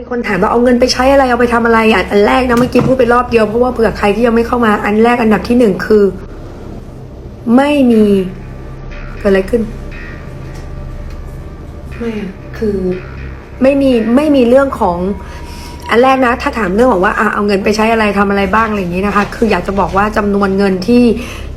มีคนถามว่าเอาเงินไปใช้อะไรเอาไปทำอะไรอะอันแรกนะเมื่อกี้พูดไปรอบเดียวเพราะว่าเผื่อใครที่ยังไม่เข้ามาอันแรกอันดับที่หนึ่งคือ ไม่มีเกิดอะไรขึ้น ไม่อะคือไม่มีไม่มีเรื่องของ อันแรกนะ ถ้าถามเรื่องของว่าอะเอาเงินไปใช้อะไรทำอะไรบ้างอะไรอย่างนี้นะคะ คืออยากจะบอกว่าจำนวนเงินที่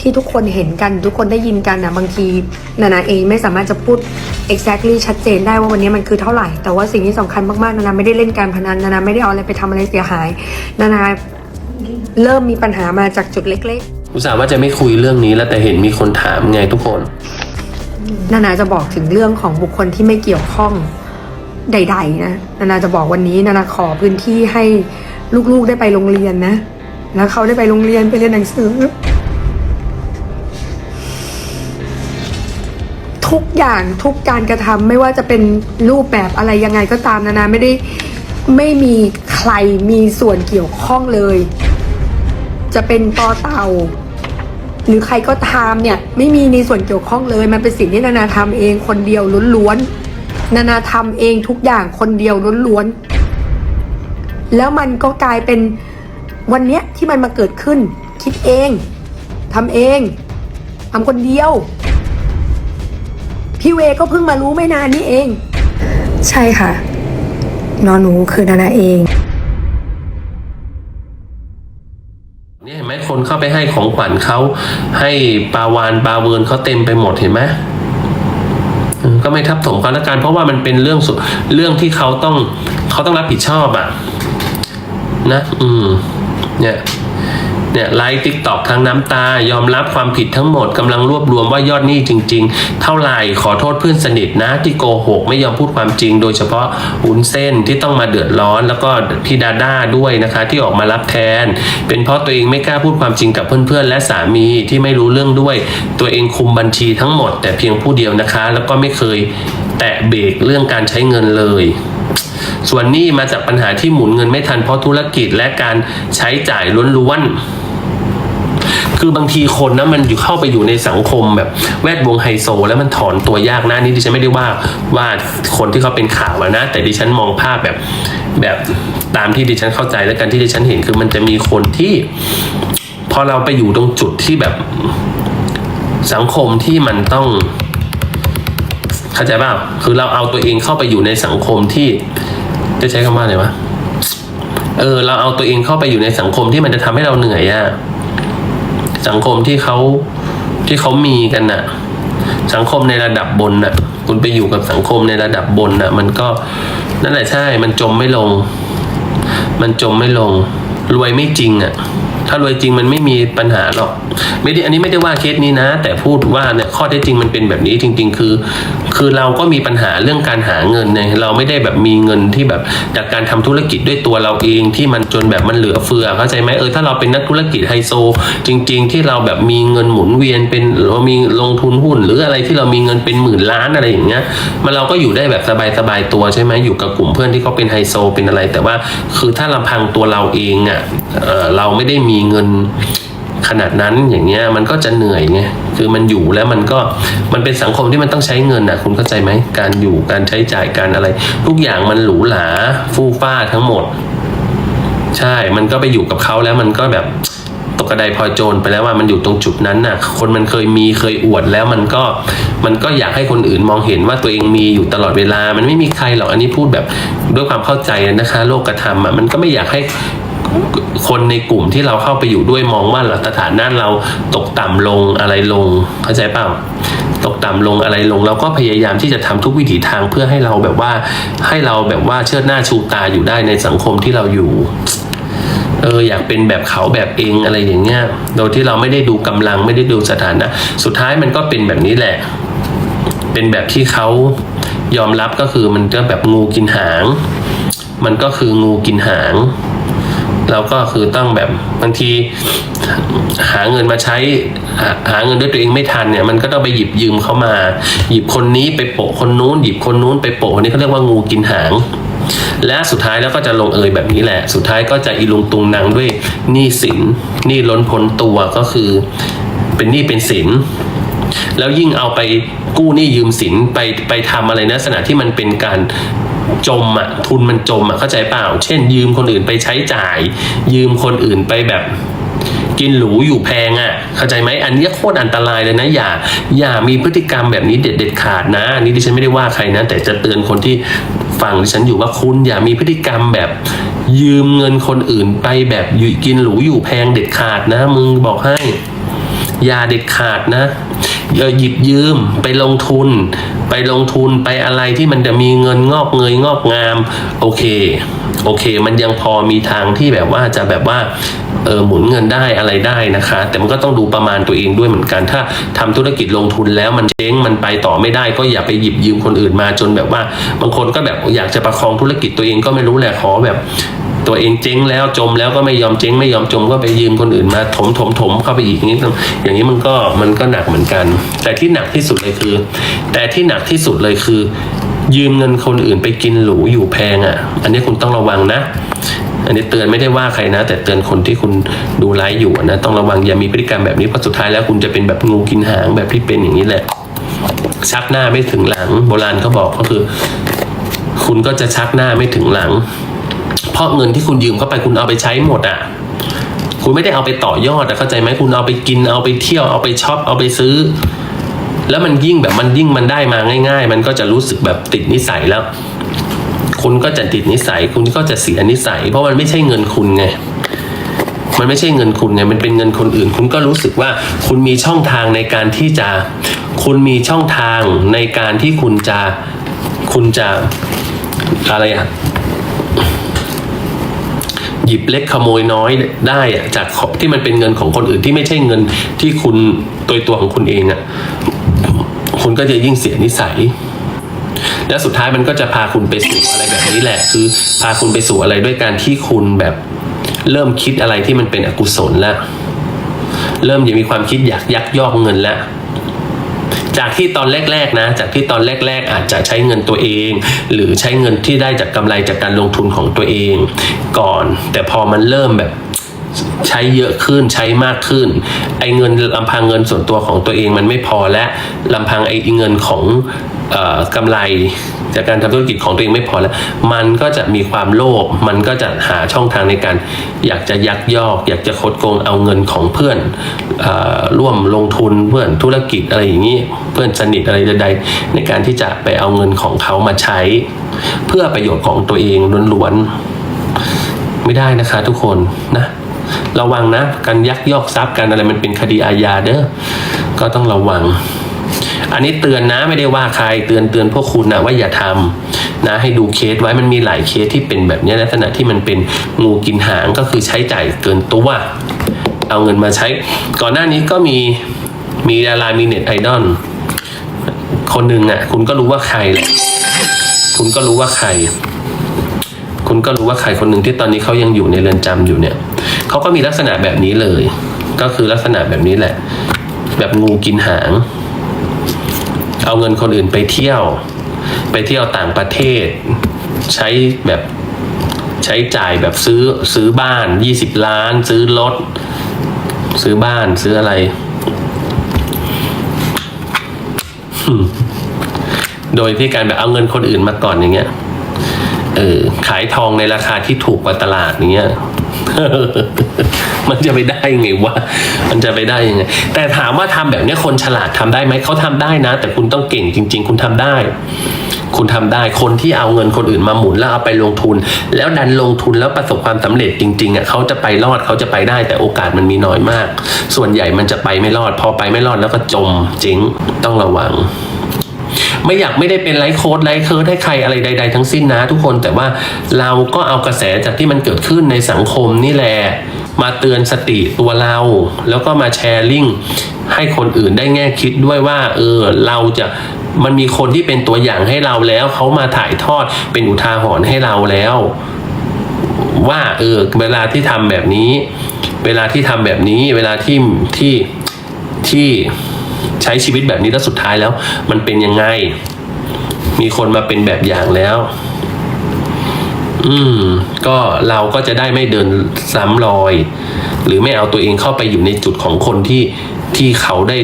ที่ทุกคนเห็นกันทุกคนได้ยินกันนะบางทีนานาเองไม่สามารถจะพูด exactly ชัดเจนได้ว่าวันนี้มันคือเท่าไหร่ แต่ว่าสิ่งที่สำคัญมากๆนานาไม่ได้เล่นการพนันนานาไม่ได้เอาอะไรไปทำอะไรเสียหาย นานาเริ่มมีปัญหามาจากจุดเล็ก ๆ อุตส่าห์ว่าจะไม่คุยเรื่องนี้แล้วแต่เห็นมีคนถามไงทุกคน นานาจะบอกถึงเรื่องของบุคคลที่ไม่เกี่ยวข้อง ใด ๆ นะนานาจะบอกวันนี้นานาขอพื้นที่ให้ลูกๆได้ไปโรงเรียนนะ แล้วเขาได้ไปโรงเรียนไปเรียนหนังสือ ทุกอย่างทุกการกระทำไม่ว่าจะเป็นรูปแบบอะไรยังไงก็ตามนานาไม่ได้ไม่มีใครมีส่วนเกี่ยวข้องเลย จะเป็นต่อเต่าหรือใครก็ตามเนี่ย ไม่มีในส่วนเกี่ยวข้องเลย มันเป็นสิ่งที่นานาทำเองคนเดียวล้วนๆ นานาทำเองทุกอย่างคนเดียวล้วนๆ แล้วมันก็กลายเป็นวันเนี้ยที่มันมาเกิดขึ้น คิดเองทำเองทำคนเดียว พี่เวก็เพิ่งมารู้ไม่นานนี้เอง ใช่ค่ะ นอนหนูคือนานาเองนี่เห็นไหมคนเข้าไปให้ของขวัญเขาให้ปลาวานปลาเวิร์นเขาเต็มไปหมดเห็นไหมอืม ก็ไม่ทับถมเขาละกันเพราะว่ามันเป็นเรื่องสุเรื่องที่เขาต้องเขาต้องรับผิดชอบอะนะ อืม เนี่ย เนี่ยไลฟ์ทิกตอกทั้งน้ำตายอมรับความผิดทั้งหมดกำลังรวบรวมว่ายอดหนี้จริง ๆ เท่าไหร่ขอโทษเพื่อนสนิทนะที่โกหกไม่ยอมพูดความจริง โดยเฉพาะวุ้นเส้นที่ต้องมาเดือดร้อน แล้วก็พี่ดาด้าด้วยนะคะ ที่ออกมารับแทน เป็นเพราะตัวเองไม่กล้าพูดความจริงกับเพื่อนๆ และสามีที่ไม่รู้เรื่องด้วย ตัวเองคุมบัญชีทั้งหมด แต่เพียงผู้เดียวนะคะ แล้วก็ไม่เคยแตะเบรกเรื่องการใช้เงินเลย ส่วนหนี้มาจากปัญหาที่หมุนเงินไม่ทันเพราะธุรกิจและการใช้จ่ายล้วนคือบางทีคนนะมันอยู่เข้าไปอยู่ในสังคมแบบแวดวงไฮโซ แล้วมันถอนตัวยากนะนี่ดิฉันไม่ได้ว่าว่าคนที่เขาเป็นข่าวนะ แต่ดิฉันมองภาพแบบแบบตามที่ดิฉันเข้าใจและกันที่ดิฉันเห็นคือมันจะมีคนที่ พอเราไปอยู่ตรงจุดที่แบบสังคมที่มันต้องเข้าใจเปล่าคือเราเอาตัวเองเข้าไปอยู่ในสังคมที่ จะใช้คำว่าอะไรวะเออ เราเอาตัวเองเข้าไปอยู่ในสังคมที่มันจะทำให้เราเหนื่อยอะสังคมที่เขาที่เขามีกันน่ะ สังคมในระดับบนน่ะ คุณไปอยู่กับสังคมในระดับบนน่ะ มันก็นั่นแหละใช่ มันจมไม่ลง มันจมไม่ลง รวยไม่จริงอะ ถ้ารวยจริงมันไม่มีปัญหาหรอก ไม่ได้อันนี้ไม่ได้ว่าเคสนี้นะ แต่พูดว่าเนี่ยข้อเท็จจริงมันเป็นแบบนี้จริง ๆ คือ คือเราก็มีปัญหาเรื่องการหาเงินเนี่ยเราไม่ได้แบบมีเงินที่แบบจากการทำธุรกิจด้วยตัวเราเองที่มันจนแบบมันเหลือเฟือเข้าใจไหมเออถ้าเราเป็นนักธุรกิจไฮโซ จริง ๆ ที่เราแบบมีเงินหมุนเวียนเป็นเรามีลงทุนหุ้น หรืออะไรที่เรามีเงินเป็นหมื่นล้านอะไรอย่างเงี้ยมันเราก็อยู่ได้แบบสบายๆตัวใช่ไหมอยู่กับกลุ่มเพื่อนที่เขาเป็นไฮโซเป็นอะไร แต่ว่าคือถ้าลำพังตัวเราเองอะเเราไม่ได้มีเงิน ขนาดนั้นอย่างเงี้ยมันก็จะเหนื่อยไงคือมันอยู่แล้วมันก็มันเป็นสังคมที่มันต้องใช้เงินนะคุณเข้าใจไหมการอยู่การใช้จ่ายการอะไร ทุกอย่างมันหรูหราฟู่ฟ้าทั้งหมด ใช่ มันก็ไปอยู่กับเขาแล้วมันก็แบบตกกระไดพลอยโจรไปแล้วว่ามันอยู่ตรงจุดนั้นน่ะ คนมันเคยมีเคยอวดแล้วมันก็มันก็อยากให้คนอื่นมองเห็นว่าตัวเองมีอยู่ตลอดเวลา มันไม่มีใครหรอกอันนี้พูดแบบด้วยความเข้าใจนะคะ โลกธรรมอะมันก็ไม่อยากให้ คนในกลุ่มที่เราเข้าไปอยู่ด้วยมองว่าเราสถานะเราตกต่ำลงอะไรลงเข้าใจเปล่าตกต่ำลงอะไรลงเราก็พยายามที่จะทำทุกวิถีทางเพื่อให้เราแบบว่าให้เราแบบว่าเชิดหน้าชูตาอยู่ได้ในสังคมที่เราอยู่เอออยากเป็นแบบเขาแบบเองอะไรอย่างเงี้ยโดยที่เราไม่ได้ดูกำลังไม่ได้ดูสถานะ สุดท้ายมันก็เป็นแบบนี้แหละ เป็นแบบที่เขายอมรับก็คือมันก็แบบงูกินหาง มันก็คืองูกินหาง เราก็คือต้องแบบบางทีหาเงินมาใช้หาหาเงินด้วยตัวเองไม่ทันเนี่ยมันก็ต้องไปหยิบยืมเขามา หยิบคนนี้ไปโปะคนนู้น หยิบคนนู้นไปโปะคนนี้เขาเรียกว่างูกินหาง และสุดท้ายแล้วก็จะลงเอยแบบนี้แหละ สุดท้ายก็จะอีลุงตุงนางด้วยหนี้สินหนี้ล้นพ้นตัวก็คือเป็นหนี้เป็นสินแล้วยิ่งเอาไปกู้หนี้ยืมสินไปไปทำอะไรนะลักษณะที่มันเป็นการ จมอะทุนมันจมอะเข้าใจเปล่า เช่น ยืมคนอื่นไปใช้จ่าย ยืมคนอื่นไปแบบกินหรูอยู่แพงอะ่ะ เข้าใจไหมอันนี้โคตรอันตรายเลยนะ อย่า อย่ามีพฤติกรรมแบบนี้เด็ดเด็ดขาดนะอันนี้ดิฉันไม่ได้ว่าใครนะ แต่จะเตือนคนที่ฟังดิฉันอยู่ว่าคุณอย่ามีพฤติกรรมแบบ ยืมเงินคนอื่นไปแบบกินหรูอยู่แพงเด็ดขาดนะ มึงบอกให้ อย่าเด็ดขาดนะ หยิบยืมไปลงทุน ไปลงทุนไปอะไรที่มันจะมีเงินงอกเงยงอกงาม โอเค โอเค มันยังพอมีทางที่แบบว่าจะแบบว่าเออหมุนเงินได้อะไรได้นะคะ แต่มันก็ต้องดูประมาณตัวเองด้วยเหมือนกัน ถ้าทำธุรกิจลงทุนแล้วมันเจ๊งมันไปต่อไม่ได้ ก็อย่าไปหยิบยืมคนอื่นมาจนแบบว่า บางคนก็แบบอยากจะประคองธุรกิจตัวเองก็ไม่รู้แหละขอแบบ ตัวเองเจ๊งแล้วจมแล้วก็ไม่ยอมเจ๊งไม่ยอมจมก็ไปยืมคนอื่นมาถมถมถมเข้าไปอีกอย่างนี้อย่างนี้มันก็มันก็หนักเหมือนกัน แต่ที่หนักที่สุดเลยคือ แต่ที่หนักที่สุดเลยคือ ยืมเงินคนอื่นไปกินหรูอยู่แพงอะ อันนี้คุณต้องระวังนะอันนี้เตือนไม่ได้ว่าใครนะ แต่เตือนคนที่คุณดูไลฟ์อยู่นะ ต้องระวังอย่ามีพฤติกรรมแบบนี้เพราะสุดท้ายแล้วคุณจะเป็นแบบงูกินหางแบบที่เป็นอย่างนี้แหละ ชักหน้าไม่ถึงหลัง โบราณเขาบอกก็คือ คุณก็จะชักหน้าไม่ถึงหลัง เพราะเงินที่คุณยืมเข้าไปคุณเอาไปใช้หมดอะ คุณไม่ได้เอาไปต่อยอดอะเข้าใจไหมคุณเอาไปกินเอาไปเที่ยวเอาไปช็อปเอาไปซื้อ แล้วมันยิ่งแบบมันยิ่งมันได้มาง่าย ๆ มันก็จะรู้สึกแบบติดนิสัยแล้ว คุณก็จะติดนิสัย คุณก็จะเสียนิสัย เพราะมันไม่ใช่เงินคุณไงมันไม่ใช่เงินคุณไง มันเป็นเงินคนอื่น คุณก็รู้สึกว่าคุณมีช่องทางในการที่จะ คุณมีช่องทางในการที่คุณจะ คุณจะ อะไรอะ หยิบเล็กขโมยน้อยได้จากที่มันเป็นเงินของคนอื่นที่ไม่ใช่เงินที่คุณตัวตัวของคุณเองอะคุณก็จะยิ่งเสียนิสัย แล้วสุดท้ายมันก็จะพาคุณไปสู่อะไรแบบนี้แหละ คือ พาคุณไปสู่อะไรด้วยการที่คุณแบบเริ่มคิดอะไรที่มันเป็นอกุศลแล้ว เริ่มจะมีความคิดอยากยักยอกเงินแล้ว จากที่ตอนแรกๆนะ จากที่ตอนแรก ๆ อาจจะใช้เงินตัวเอง หรือใช้เงินที่ได้จากกำไรจากการลงทุนของตัวเองก่อน แต่พอมันเริ่มแบบใช้เยอะขึ้นใช้มากขึ้น ไอ้เงินลำพังเงินส่วนตัวของตัวเองมันไม่พอและลำพังไอ้เงินของออกำไร จากการทำธุรกิจของตัวเองไม่พอแล้ว มันก็จะมีความโลภมันก็จะหาช่องทางในการ อยากจะยักยอก อยากจะคดโกงเอาเงินของเพื่อนอร่วมลงทุนเพื่อนธุรกิจอะไรอย่างนี้ เพื่อนสนิทอะไรใดๆในการที่จะไปเอาเงินของเขามาใช้ เพื่อประโยชน์ของตัวเองล้วนๆไม่ได้นะคะทุกคนนะระวังนะ การยักยอกทรัพย์การอะไรมันเป็นคดีอาญาเด้อก็ต้องระวัง อันนี้เตือนนะไม่ได้ว่าใครเตือนเตือนพวกคุณนะว่าอย่าทำนะให้ดูเคสไว้มันมีหลายเคสที่เป็นแบบนี้ลักษณะที่มันเป็นงูกินหางก็คือใช้จ่ายเกินตัว เอาเงินมาใช้ ก่อนหน้านี้ก็มีมีดารามีเน็ตไอดอลคนหนึ่งอะ คุณก็รู้ว่าใครแหละคุณก็รู้ว่าใคร คุณก็รู้ว่าใครคนหนึ่งที่ตอนนี้เขายังอยู่ในเรือนจำอยู่เนี่ยเขาก็มีลักษณะแบบนี้เลย ก็คือลักษณะแบบนี้แหละ แบบงูกินหาง เอาเงินคนอื่นไปเที่ยว ไปเที่ยวต่างประเทศ ใช้แบบใช้จ่ายแบบซื้อซื้อบ้านยี่สิบล้าน ซื้อรถ ซื้อบ้านซื้ออะไร โดยที่การแบบเอาเงินคนอื่นมาก่อนอย่างเงี้ย เออขายทองในราคาที่ถูกกว่าตลาดอย่างเงี้ยมันจะไปได้ไงวะมันจะไปได้ยังไง แต่ถามว่าทำแบบนี้คนฉลาดทำได้ไหมเขาทำได้นะ แต่คุณต้องเก่งจริง ๆ คุณทำได้ คุณทำได้คนที่เอาเงินคนอื่นมาหมุนแล้วเอาไปลงทุน แล้วดันลงทุนแล้วประสบความสำเร็จจริงๆอะเขาจะไปรอดเขาจะไปได้ แต่โอกาสมันมีน้อยมาก ส่วนใหญ่มันจะไปไม่รอด พอไปไม่รอดแล้วก็จมเจ๊งต้องระวัง ไม่อยากไม่ได้เป็นไลฟ์โค้ดไลฟ์เคิร์ดให้ใครอะไรใด ๆ ทั้งสิ้นนะทุกคนแต่ว่าเราก็เอากระแสจากที่มันเกิดขึ้นในสังคมนี่แหละมาเตือนสติตัวเรา แล้วก็มาแชร์ลิงก์ให้คนอื่นได้แง่คิดด้วยว่า เออเราจะมันมีคนที่เป็นตัวอย่างให้เราแล้วเขามาถ่ายทอดเป็นอุทาหรณ์ให้เราแล้ว ว่าเออเวลาที่ทำแบบนี้ เวลาที่ทำแบบนี้ เวลาที่ที่ที่ ใช้ชีวิตแบบนี้แล้วสุดท้ายแล้ว มันเป็นยังไง มีคนมาเป็นแบบอย่างแล้ว อืม ก็เราก็จะได้ไม่เดินซ้ำรอย หรือไม่เอาตัวเองเข้าไปอยู่ในจุดของคนที่ที่เขาได้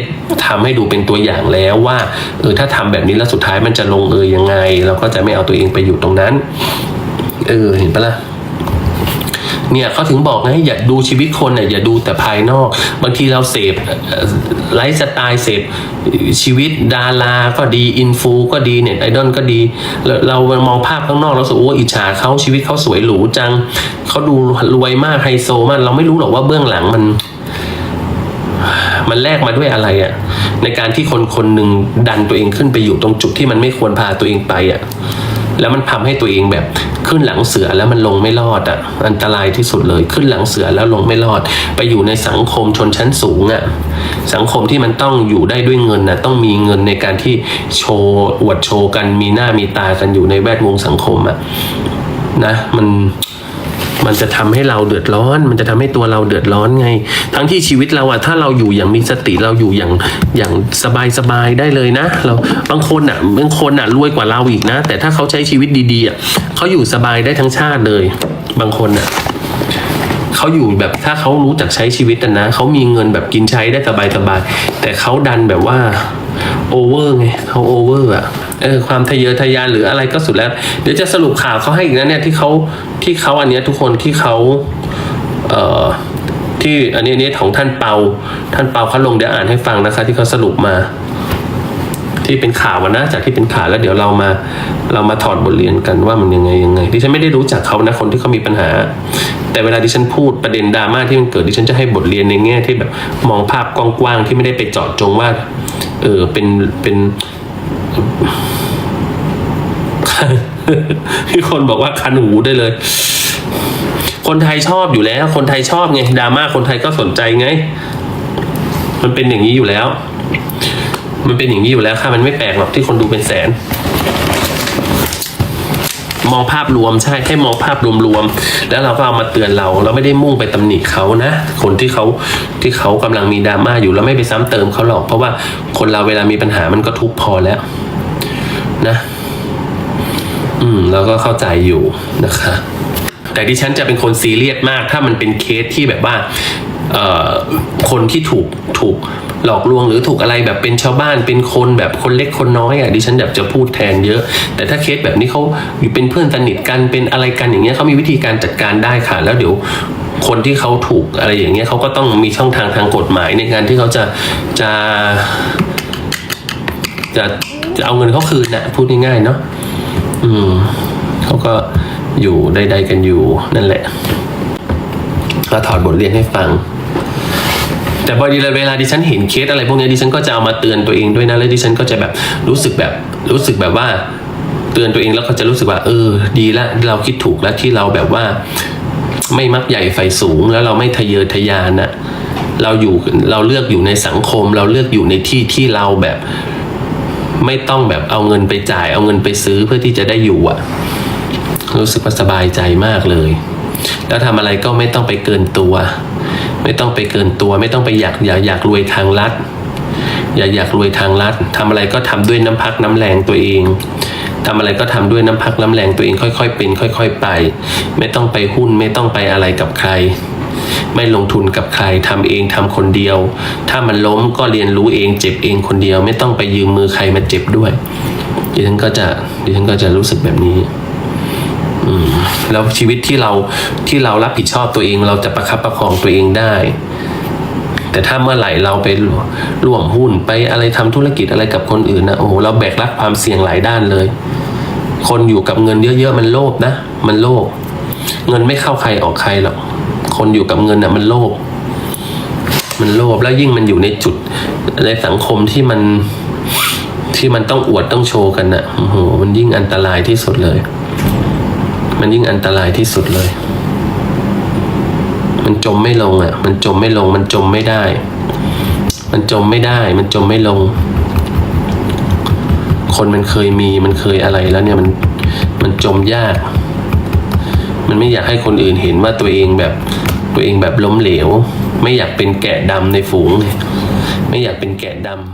ทำให้ดูเป็นตัวอย่างแล้วว่าเออถ้าทำแบบนี้แล้วสุดท้ายมันจะลงเอยยังไง เราก็จะไม่เอาตัวเองไปอยู่ตรงนั้น เออเห็นปะล่ะ เนี่ยเขาถึงบอกไงอย่าดูชีวิตคนเนี่ยอย่าดูแต่ภายนอก บางทีเราเสพไลฟ์สไตล์เสพชีวิตดาราก็ดีอินฟูก็ดีเน็ตไอดอลก็ดี เราเรามองภาพข้างนอกเราสึกโอ้อิจฉาเขาชีวิตเขาสวยหรูจังเขาดูรวยมากไฮโซมากเราไม่รู้หรอกว่าเบื้องหลังมัน มันแลกมาด้วยอะไรอะ่ะในการที่คนคนหนึ่งดันตัวเองขึ้นไปอยู่ตรงจุดที่มันไม่ควรพาตัวเองไปอะ่ะ แล้วมันทำให้ตัวเองแบบขึ้นหลังเสือแล้วมันลงไม่รอดอะ่ะอันตรายที่สุดเลยขึ้นหลังเสือแล้วลงไม่รอด ไปอยู่ในสังคมชนชั้นสูงอะ่ะสังคมที่มันต้องอยู่ได้ด้วยเงินนะต้องมีเงินในการที่โชว์อวดโชว์กันมีหน้ามีตากันอยู่ในแวดวงสังคมอะ่ะนะมัน มันจะทำให้เราเดือดร้อน มันจะทำให้ตัวเราเดือดร้อนไง ทั้งที่ชีวิตเราอะถ้าเราอยู่อย่างมีสติเราอยู่อย่างอย่างสบายสบายได้เลยนะ เราบางคนอะบางคนอะรวยกว่าเราอีกนะ แต่ถ้าเขาใช้ชีวิตดีๆอะเขาอยู่สบายได้ทั้งชาติเลย บางคนอะเขาอยู่แบบถ้าเขารู้จักใช้ชีวิตนะเขามีเงินแบบกินใช้ได้สบายๆแต่เขาดันแบบว่าโอเวอร์ไงเขาโอเวอร์อะ เออความทะเยอทะยานหรืออะไรก็สุดแล้ว เดี๋ยวจะสรุปข่าวเขาให้อีกนะเนี่ยที่เขาที่เขาอันเนี้ยทุกคนที่เขาเอ่อที่อันนี้อันนี้ของท่านเปา ท่านเปาเขาลงเดี๋ยวอ่านให้ฟังนะคะ ที่เขาสรุปมา ที่เป็นข่าวนะจากที่เป็นข่าวแล้วเดี๋ยวเรามา เรามาถอดบทเรียนกันว่ามันยังไงยังไงดิฉันไม่ได้รู้จักเขานะคนที่เขามีปัญหา แต่เวลาดิฉันพูดประเด็นดราม่าที่มันเกิดดิฉันจะให้บทเรียนในแง่ที่แบบมองภาพกว้างๆที่ไม่ได้ไปเจาะจงว่าเออเป็นเป็น ที่คนบอกว่าคันหูได้เลย คนไทยชอบอยู่แล้ว คนไทยชอบไงดราม่าคนไทยก็สนใจไง มันเป็นอย่างนี้อยู่แล้ว มันเป็นอย่างนี้อยู่แล้วค่ะมันไม่แปลกหรอกที่คนดูเป็นแสน มองภาพรวมใช่ให้มองภาพรวมๆแล้วเราก็เอามาเตือนเรา เราไม่ได้มุ่งไปตำหนิเขานะ คนที่เขาที่เขากำลังมีดราม่าอยู่เราไม่ไปซ้ำเติมเขาหรอก เพราะว่าคนเราเวลามีปัญหามันก็ทุกพอแล้ว นะ อืมเราก็เข้าใจอยู่นะคะ แต่ดิฉันจะเป็นคนซีเรียสมาก ถ้ามันเป็นเคสที่แบบว่าเอ่อคนที่ถูกถูกหลอกลวงหรือถูกอะไรแบบเป็นชาวบ้านเป็นคนแบบคนเล็กคนน้อยอะดิฉันแบบจะพูดแทนเยอะ แต่ถ้าเคสแบบนี้เขาอยู่เป็นเพื่อนสนิทกันเป็นอะไรกันอย่างเงี้ยเขามีวิธีการจัดการได้ค่ะ แล้วเดี๋ยวคนที่เขาถูกอะไรอย่างเงี้ยเขาก็ต้องมีช่องทางทางกฎหมายในการที่เขาจะจะจะจะ เอาเงินเขาคืนนะพูดง่ายๆเนาะอืมเขาก็อยู่ใดๆกันอยู่นั่นแหละก็ถอดบทเรียนให้ฟัง แต่พอดีเวลาดิฉันเห็นเคสอะไรพวกนี้ดิฉันก็จะเอามาเตือนตัวเองด้วยนะแล้วดิฉันก็จะแบบรู้สึกแบบรู้สึกแบบว่า เตือนตัวเองแล้วก็จะรู้สึกว่า เออ ดีละเราคิดถูกแล้วที่เราแบบว่า ไม่มักใหญ่ไฟสูง แล้วเราไม่ทะเยอทะยานน่ะเราอยู่เราเลือกอยู่ในสังคม เราเลือกอยู่ในที่ที่เราแบบ ไม่ต้องแบบเอาเงินไปจ่าย เอาเงินไปซื้อเพื่อที่จะได้อยู่อะรู้สึกว่าสบายใจมากเลย แล้วทำอะไรก็ไม่ต้องไปเกินตัว ไม่ต้องไปเกินตัว ไม่ต้องไปอยากอยากอยากรวยทางลัดอย่าอยากรวยทางลัดทำอะไรก็ทำด้วยน้ำพักน้ำแรงตัวเอง ทำอะไรก็ทำด้วยน้ำพักน้ำแรงตัวเองค่อยๆเป็น ค่อย ๆ ไป ไม่ต้องไปหุ้นไม่ต้องไปอะไรกับใคร ไม่ลงทุนกับใครทำเองทำคนเดียว ถ้ามันล้มก็เรียนรู้เองเจ็บเองคนเดียว ไม่ต้องไปยืมมือใครมาเจ็บด้วยดิฉันก็จะดิฉันก็จะรู้สึกแบบนี้แล้วชีวิตที่เราที่เรารับผิดชอบตัวเองเราจะประคับประคองตัวเองได้ แต่ถ้าเมื่อไหร่เราไปร่วมหุ้นไปอะไรทำธุรกิจอะไรกับคนอื่นนะโอ้โหเราแบกรับความเสี่ยงหลายด้านเลย คนอยู่กับเงินเยอะๆมันโลภนะ มันโลภเงินไม่เข้าใครออกใครหรอกคนอยู่กับเงินน่ะมันโลภมันโลภแล้วยิ่งมันอยู่ในจุดในสังคมที่มันที่มันต้องอวดต้องโชว์กันน่ะโอ้โหมันยิ่งอันตรายที่สุดเลย มันยิ่งอันตรายที่สุดเลย มันจมไม่ลงอะ มันจมไม่ลง มันจมไม่ได้ มันจมไม่ได้ มันจมไม่ลง คนมันเคยมี มันเคยอะไรแล้วเนี่ยมัน มันจมยาก มันไม่อยากให้คนอื่นเห็นว่าตัวเองแบบ ตัวเองแบบล้มเหลว ไม่อยากเป็นแกะดำในฝูงไม่อยากเป็นแกะดำ